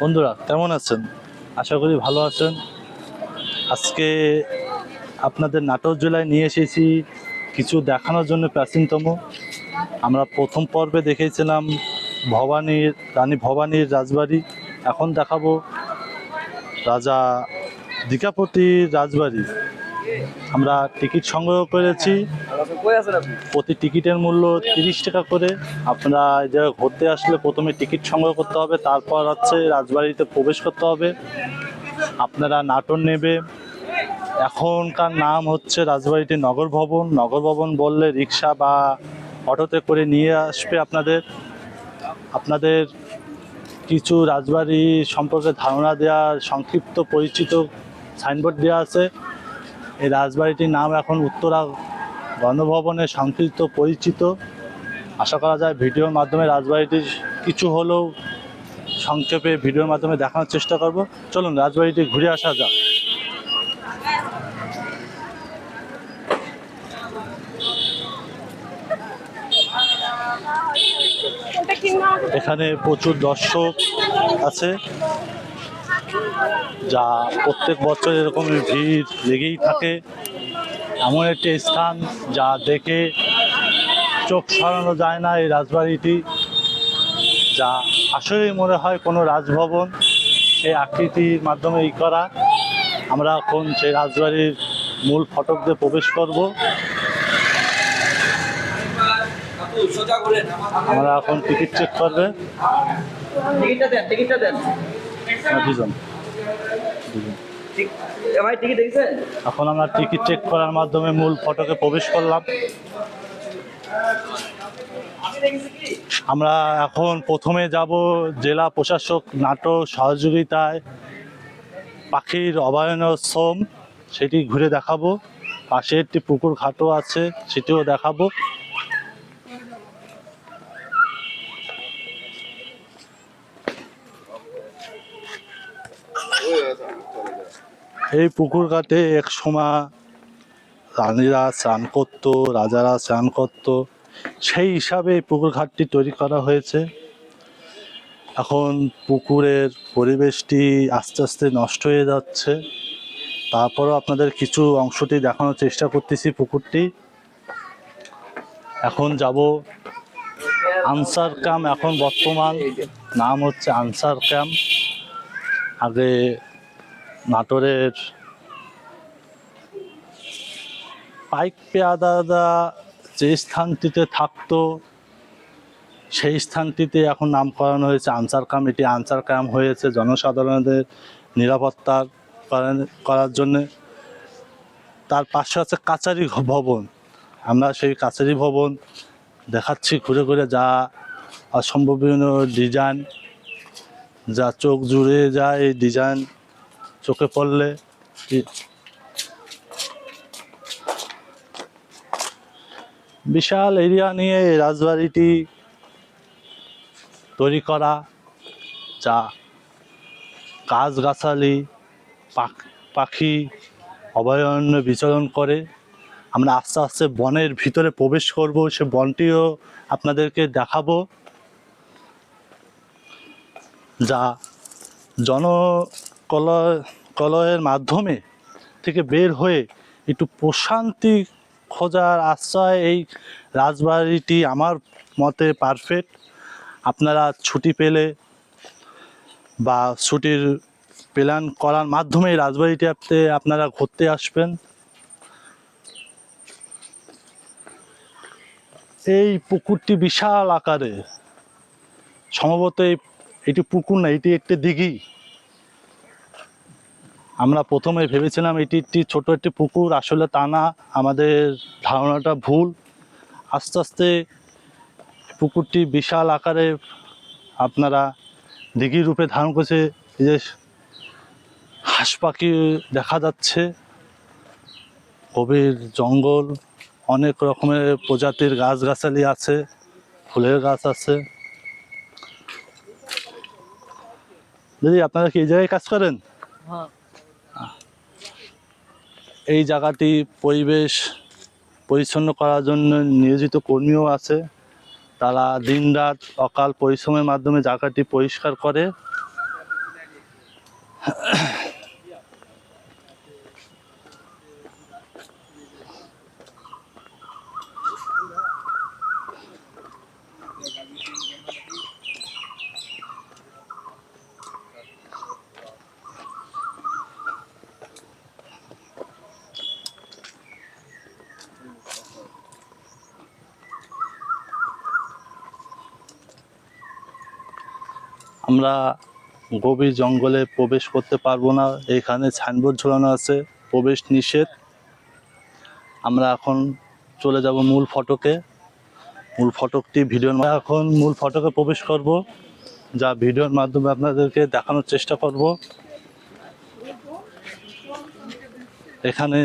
বন্ধুরা, কেমন আছেন? আশা করি ভালো আছেন। আজকে আপনাদের নাটক জেলায় নিয়ে এসেছি কিছু দেখানোর জন্য প্রাচীনতম। আমরা প্রথম পর্বে দেখেছিলাম ভবানীর, রানী ভবানীর রাজবাড়ি। এখন দেখাবো রাজা দীঘাপতির রাজবাড়ি। আমরা টিকিট সংগ্রহ করেছি। প্রতি টিকিটের মূল্য তিরিশ টাকা করে। আপনারা জায়গায় ঘুরতে আসলে প্রথমে টিকিট সংগ্রহ করতে হবে তারপর হচ্ছে রাজবাড়িতে প্রবেশ করতে হবে। আপনারা নাটোর নেবে। এখনকার নাম হচ্ছে রাজবাড়িটি নগর ভবন। নগর ভবন বললে রিক্সা বা অটোতে করে নিয়ে আসবে আপনাদের। আপনাদের কিছু রাজবাড়ি সম্পর্কে ধারণা দেওয়ার সংক্ষিপ্ত পরিচিত সাইনবোর্ড দেওয়া আছে। এই রাজবাড়িটির নাম এখন উত্তরা গণভবনের সংক্ষিপ্ত পরিচিত। আশা করা যায় ভিডিওর মাধ্যমে রাজবাড়িটির কিছু হলেও সংক্ষেপে ভিডিওর মাধ্যমে দেখানোর চেষ্টা করব। চলুন, রাজবাড়িটি ঘুরে আসা যাক। এখানে প্রচুর দর্শক আছে। যা প্রত্যেক বছর এরকম ভিড় লেগেই থাকে। এমন একটি স্থান যা দেখে চোখ সরানো যায় না এই রাজবাড়িটি যা আসলেই মনে হয় কোনো রাজভবন। সেই আকৃতির মাধ্যমে ই করা। আমরা এখন সেই রাজবাড়ির মূল ফটক দিয়ে প্রবেশ করব। আমরা এখন টিকিট চেক করবে। টিকিটটা দেন টিকিটটা দেন। হ্যাঁ, দুজন। এখন আমরা টিকিট চেক করার মাধ্যমে মূল ফটকে প্রবেশ করলাম। আমরা এখন প্রথমে যাব জেলা প্রশাসক নাটোর সহযোগিতায় পাখির অভয়ারণ্যশ্রম। সেটি ঘুরে দেখাবো। পাশে একটি পুকুর ঘাটও আছে, সেটিও দেখাবো। এই পুকুর ঘাটে এক সময় রানীরা স্নান করতো, রাজারা স্নান করতো। সেই হিসাবে এই পুকুর ঘাটটি তৈরি করা হয়েছে। এখন পুকুরের পরিবেশটি আস্তে আস্তে নষ্ট হয়ে যাচ্ছে। তারপরও আপনাদের কিছু অংশটি দেখানোর চেষ্টা করতেছি পুকুরটি। এখন যাব আনসার ক্যাম্প। এখন বর্তমান নাম হচ্ছে আনসার ক্যাম্প। আগে নাটোরের পাইক পেয়াদাদা যে স্থানটিতে থাকতো, সেই স্থানটিতে এখন নামকরণ হয়েছে আনসার ক্যাম্প। এটি আনসার ক্যাম্প হয়েছে জনসাধারণদের নিরাপত্তার করার- জন্যে। তার পাশে আছে কাচারি ভবন। আমরা সেই কাচারি ভবন দেখাচ্ছি ঘুরে ঘুরে যা অসম্ভবীয় ডিজাইন। যা চোখ জুড়ে যায় এই ডিজাইন চোখে পড়লে বিশাল এরিয়া নিয়ে এই রাজবাড়িটি তৈরি করা যা গাছগাছালি, পাখ- পাখি অভয়ারণ্য বিচরণ করে। আমরা আস্তে আস্তে বনের ভিতরে প্রবেশ করব, সে বনটিও আপনাদেরকে দেখাবো। যা জনকলয়, কলয়ের মাধ্যমে থেকে বের হয়ে একটু প্রশান্তি খোঁজার আশ্রয় এই রাজবাড়িটি আমার মতে পারফেক্ট আপনারা ছুটি পেলে বা ছুটির প্ল্যান করার মাধ্যমে রাজবাড়িটাতে আপনারা ঘুরতে আসবেন। এই পুকুরটি বিশাল আকারে, সম্ভবত এই এটি পুকুর না, এটি একটি দিঘি। আমরা প্রথমে ভেবেছিলাম এটি একটি ছোট একটি পুকুর, আসলে তা না, আমাদের ধারণাটা ভুল। আস্তে আস্তে পুকুরটি বিশাল আকারে আপনারা দিঘি রূপে ধারণ করছে, এই যে হাঁস পাখি দেখা যাচ্ছে, গভীর জঙ্গল, অনেক রকমের প্রজাতির গাছগাছালি আছে, ফুলের গাছ আছে। দিদি আপনারা কি এই জায়গায় কাজ করেন? হ্যাঁ। এই জায়গাটি পরিবেশ পরিচ্ছন্ন করার জন্য নিয়োজিত কর্মীও আছে। তারা দিন রাত অকাল পরিশ্রমের মাধ্যমে জায়গাটি পরিষ্কার করে। আমরা গভীর জঙ্গলে প্রবেশ করতে পারব না। এখানে সাইনবোর্ড ঝোলানো আছে, প্রবেশ নিষেধ। আমরা এখন চলে যাব মূল ফটকে। মূল ফটকটি ভিডিওর এখন মূল ফটকে প্রবেশ করব, যা ভিডিওর মাধ্যমে আপনাদেরকে দেখানোর চেষ্টা করব। এখানে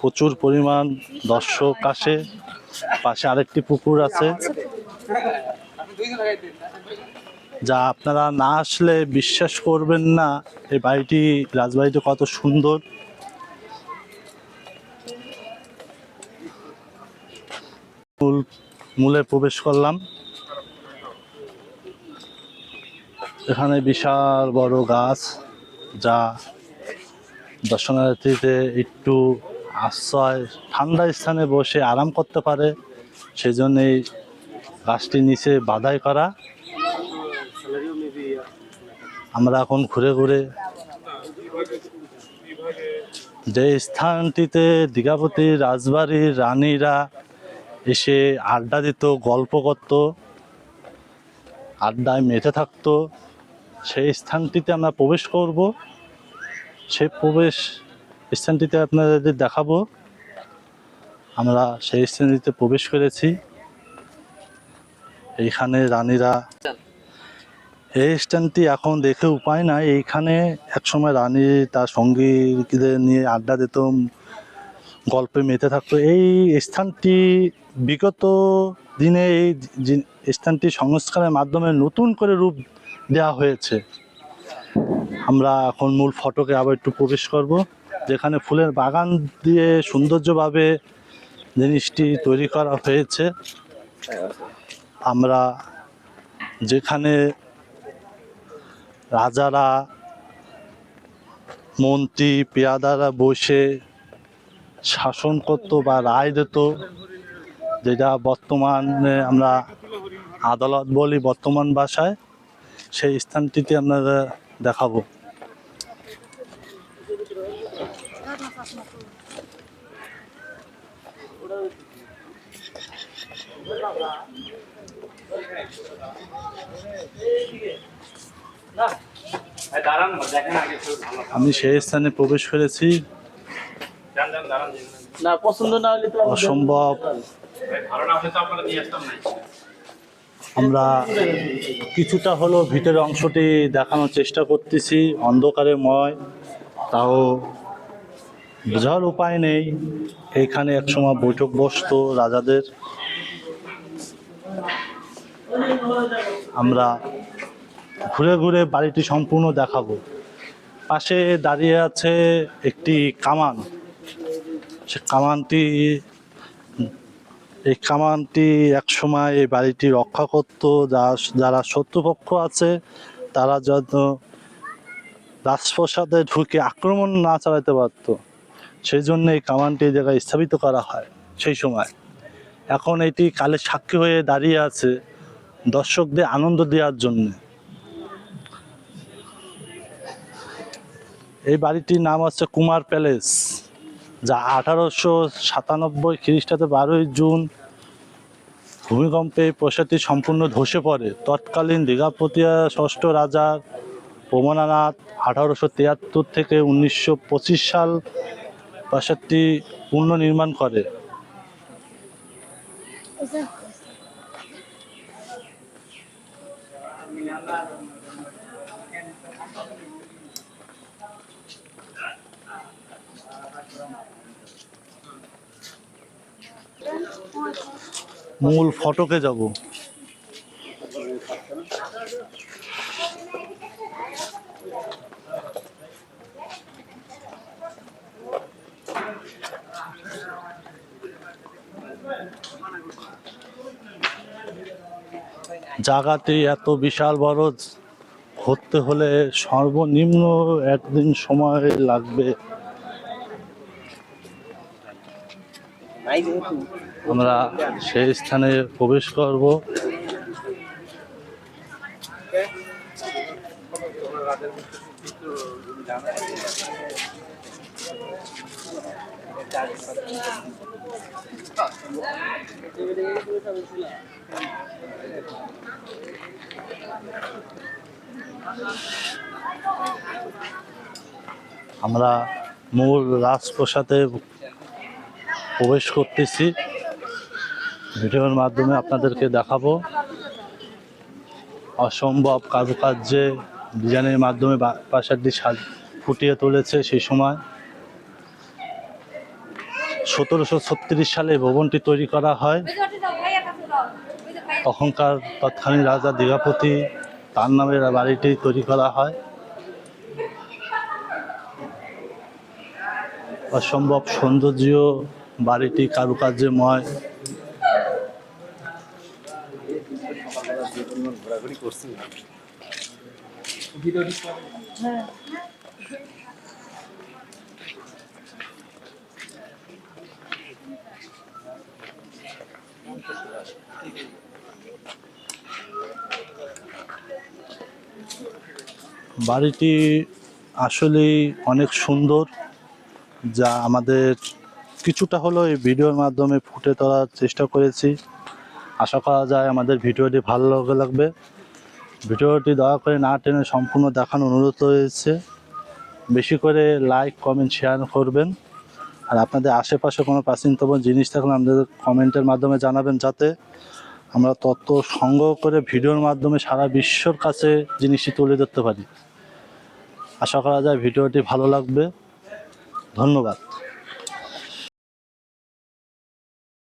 প্রচুর পরিমাণ দর্শক আসে, পাশে আরেকটি পুকুর আছে। যা আপনারা না আসলে বিশ্বাস করবেন না, এই বাড়িটি রাজবাড়িটি কত সুন্দর। মূল প্রবেশ করলাম। এখানে বিশাল বড় গাছ, যা দর্শনার্থীতে একটু আশ্রয়, ঠান্ডা স্থানে বসে আরাম করতে পারে। সেজন্য এই গাছটির নিচে বাধাই করা। আমরা এখন ঘুরে ঘুরে যে স্থানটিতে দীঘাপতি রাজবাড়ির রানীরা এসে আড্ডা দিত, গল্প করত, আড্ডায় মেতে থাকতো, সেই স্থানটিতে আমরা প্রবেশ করব। সেই প্রবেশ স্থানটিতে আপনাদের দেখাবো। আমরা সেই স্থানটিতে প্রবেশ করেছি। এইখানে রানীরা এই স্ট্যান্ডটি এখন দেখে উপায় নাই। এইখানে একসময় রানী তার সঙ্গীদের নিয়ে আড্ডা দিত, গল্পে মেতে থাকতো। এই স্থানটি বিগত দিনে এই স্থানটি সংস্কারের মাধ্যমে নতুন করে রূপ দেওয়া হয়েছে। আমরা এখন মূল ফটকে আবার একটু প্রবেশ করব, যেখানে ফুলের বাগান দিয়ে সৌন্দর্যভাবে জিনিসটি তৈরি করা হয়েছে। আমরা যেখানে রাজারা, মন্ত্রী, পেয়াদারা বসে শাসন করত বা রায় দিত, যেটা বর্তমানে আমরা আদালত বলি বর্তমান ভাষায়, সেই স্থানটিতে আপনারা দেখাবো দাঁড়ান দেখেন আগে একটু ভালো আমি সেই স্থানে প্রবেশ করেছি। না পছন্দ না হলে তো অসম্ভব। আমরা কিছুটা হলো ভিতরের অংশটি দেখানোর চেষ্টা করতেছি অন্ধকারে ময় তাও বোঝার উপায় নেই। এইখানে একসময় বৈঠক বসতো রাজাদের। আমরা ঘুরে ঘুরে বাড়িটি সম্পূর্ণ দেখাবো। পাশে দাঁড়িয়ে আছে একটি কামান। সে কামানটি, এই কামানটি একসময় এই বাড়িটি রক্ষা করত। যারা শত্রুপক্ষ আছে, তারা যেন রাজপ্রসাদে ঢুকে আক্রমণ না চালাতে পারত। সেই জন্য এই কামানটি এই জায়গায় স্থাপিত করা হয় সেই সময়। এখন এটি কালে সাক্ষী হয়ে দাঁড়িয়ে আছে দর্শকদের আনন্দ দেওয়ার জন্য। এই বাড়িটির নাম হচ্ছে কুমার প্যালেস, যা আঠারোশো সাতানব্বই খ্রিস্টাব্দে বারোই জুন ভূমিকম্পে প্রাসাদটি সম্পূর্ণ ধসে পড়ে। তৎকালীন দীঘাপতিয়া ষষ্ঠ রাজা প্রমনানাথ আঠারোশো তিয়াত্তর থেকে উনিশশো পঁচিশ সাল প্রাসাদটি পুনর্নির্মাণ করে। মূল ফটকে যাব। জায়গাটি এত বিশাল বড় ঘুরতে হলে সর্বনিম্ন একদিন সময় লাগবে। আমরা সেই স্থানে প্রবেশ করব। আমরা মূল রাজপ্রসাদে প্রবেশ করতেছি। ভিডিওর মাধ্যমে আপনাদেরকে দেখাবো অসম্ভব কারুকার্যে ডিজাইনের মাধ্যমে প্রাসাদটি ফুটিয়ে তুলেছে সেই সময়। সতেরোশো ছত্রিশ সালে ভবনটি তৈরি করা হয়। তখনকার তৎকালীন রাজা দীঘাপতি, তার নামে বাড়িটি তৈরি করা হয়। অসম্ভব সৌন্দর্য বাড়িটি কারুকার্যময়। বাড়িটি আসলেই অনেক সুন্দর যা আমাদের কিছুটা হলো এই ভিডিওর মাধ্যমে ফুটে তোলার চেষ্টা করেছি। আশা করা যায় আমাদের ভিডিওটি ভালো লাগবে। ভিডিওটি দয়া করে না টেনে সম্পূর্ণ দেখানোর অনুরোধ রয়েছে। বেশি করে লাইক কমেন্ট শেয়ার করবেন। আর আপনাদের আশেপাশে কোনো প্রাচীনতম জিনিস থাকলে আমাদের কমেন্টের মাধ্যমে জানাবেন যাতে আমরা তথ্য সংগ্রহ করে ভিডিওর মাধ্যমে সারা বিশ্বর কাছে জিনিসটি তুলে ধরতে পারি। আশা করা যায় ভিডিওটি ভালো লাগবে। ধন্যবাদ।